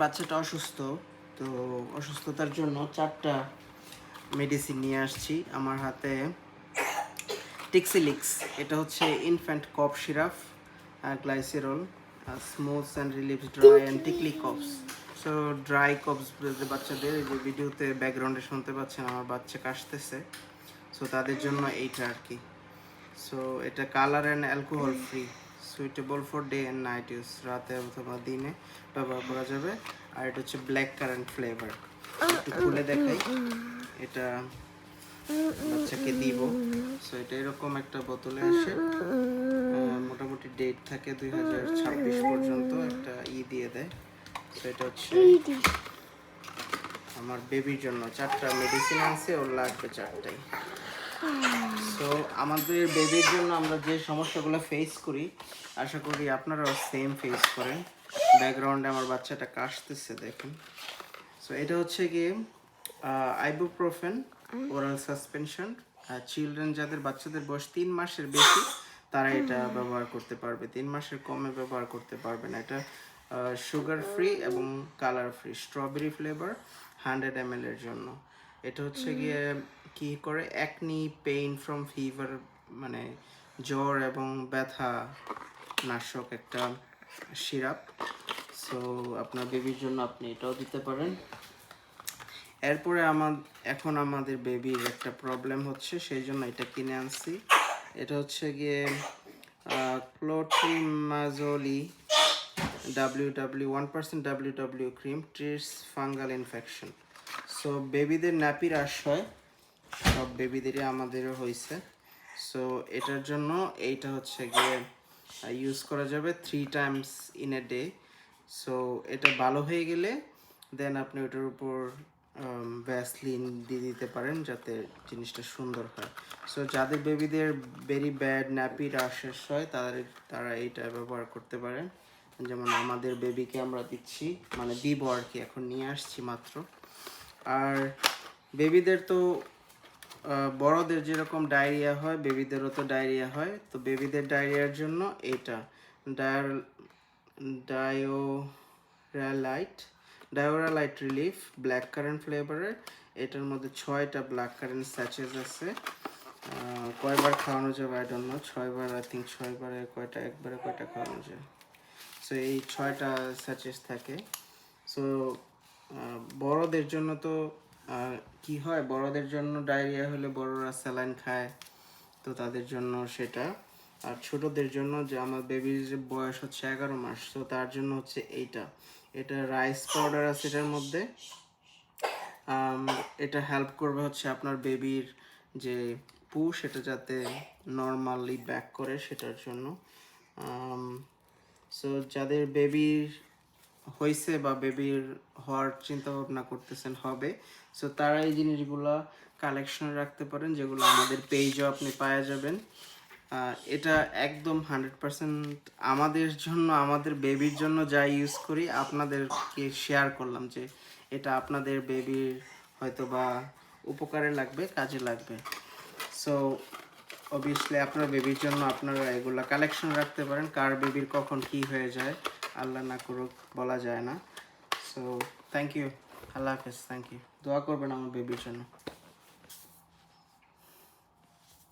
বাচ্চাটা অসুস্থ তো অসুস্থতার জন্য চারটা মেডিসিন নিয়ে আসছি। আমার হাতে টিক্সিলিক্স এটা হচ্ছে infant cough syrup glycerol smooth and reliefs dry and tickly coughs so dry কফস বাচ্চাদের এই যে ভিডিওতে ব্যাকগ্রাউন্ডে শুনতে পাচ্ছেন আমার বাচ্চা কাশতেছে। সো তাদের জন্য এইটা আর কি। সো এটা colour and alcohol free suitable for day and night use রাতে অথবা দিনে ব্যবহার করা যাবে। আর এটা হচ্ছে ব্ল্যাক কারেন্ট ফ্লেভার একটু খুলে দেখাই। এটা বাচ্চাকে দিব। সো এটা এরকম একটা বোতলে আসে। মোটামুটি ডেট থাকে দুই হাজার ছাব্বিশ পর্যন্ত। একটা ই দিয়ে দেয়। সো এটা হচ্ছে আমার বেবির জন্য। চারটা মেডিসিন আছে ওর লাগবে চারটাই। সো আমাদের বেবির জন্য আমরা যে সমস্যাগুলো ফেস করি আশা করি আপনারাও সেম ফেস করেন। ব্যাকগ্রাউন্ডে আমার বাচ্চাটা কাশতেছে দেখুন। সো এটা হচ্ছে গিয়ে আইবুপ্রোফেন ওরাল সাসপেনশন চিলড্রেন যাদের বাচ্চাদের বয়স তিন মাসের বেশি তারা এটা ব্যবহার করতে পারবে। তিন মাসের কমে ব্যবহার করতে পারবে না। এটা সুগার ফ্রি এবং colour free strawberry flavour hundred M এর জন্য। এটা হচ্ছে গিয়ে কি করে? একনি পেইন ফ্রম ফিভার মানে জ্বর এবং ব্যথা নাশক একটা সিরাপ। সো আপনার বেবির জন্য আপনি এটাও দিতে পারেন। এরপরে আমার, এখন আমাদের বেবির একটা প্রবলেম হচ্ছে, সেই জন্য এটা কিনে আনছি। এটা হচ্ছে গিয়ে clotrimazole W W one percent W W cream treats fungal infection so বেবিদের ন্যাপির আশয় সব বেবিদেরই আমাদেরও হয়েছে। সো এটার জন্য এইটা হচ্ছে গিয়ে ইউজ করা যাবে three times in a day so এটা ভালো হয়ে গেলে দেন আপনি ওটার উপর ভ্যাসলিন দিয়ে দিতে পারেন যাতে জিনিসটা সুন্দর হয়। সো যাদের বেবিদের ভেরি ব্যাড ন্যাপি রাশেস হয়, তাদের, তারা এইটা ব্যবহার করতে পারেন। যেমন আমাদের বেবিকে আমরা দিচ্ছি মানে দিব আর কি, এখন নিয়ে আসছি মাত্র। আর বেবিদের তো বড়দের যেরকম ডায়রিয়া হয়, বেবিদেরও তো ডায়রিয়া হয়। তো বেবিদের ডায়রিয়ার জন্য এটা, Dier, Dioralyte Dioralyte relief, black currant ফ্লেভারের, এটার মধ্যে ছয়টা ব্ল্যাক কারেন্ট স্যাচেস আছে। কয়বার খাওয়ানো যাবে আই ডোন্ট নো ছয়বার আই থিঙ্ক ছয়বারে কয়টা, একবারে কয়টা খাওয়ানো যায়। সো এই ছয়টা স্যাচেস থাকে। সো বড়দের জন্য তো কি হয়, বড়দের জন্য ডায়রিয়া হলে বড়রা স্যালাইন খায়, তো তাদের জন্য সেটা। আর ছোটদের জন্য যে আমার বেবির বয়স হচ্ছে এগারো মাস, তো তার জন্য হচ্ছে এইটা। এটা রাইস পাউডার আছে এটার মধ্যে। এটা হেল্প করবে হচ্ছে আপনার বেবির যে পু, সেটা যাতে নর্মালি ব্যাক করে সেটার জন্য। সো যাদের বেবির হয়েছে বা বেবির হওয়ার চিন্তা ভাবনা করতেছেন, হবে। সো তারা এই জিনিসগুলো কালেকশনে রাখতে পারেন, যেগুলো আমাদের পেজও আপনি পাওয়া যাবেন। এটা একদম হান্ড্রেড পার্সেন্ট আমাদের জন্য, আমাদের বেবির জন্য যা ইউজ করি, আপনাদেরকে শেয়ার করলাম যে এটা আপনাদের বেবির হয়তো বা উপকারে লাগবে, কাজে লাগবে। সো অবভিয়াসলি আপনার বেবির জন্য আপনারা এগুলা কালেকশন রাখতে পারেন, কার বেবির কখন কি হয়ে যায় আল্লাহ না করুক, বলা যায় না। সো থ্যাংক ইউ আল্লাহ হাফেজ থ্যাংক ইউ দোয়া করবেন আমার বেবির জন্য।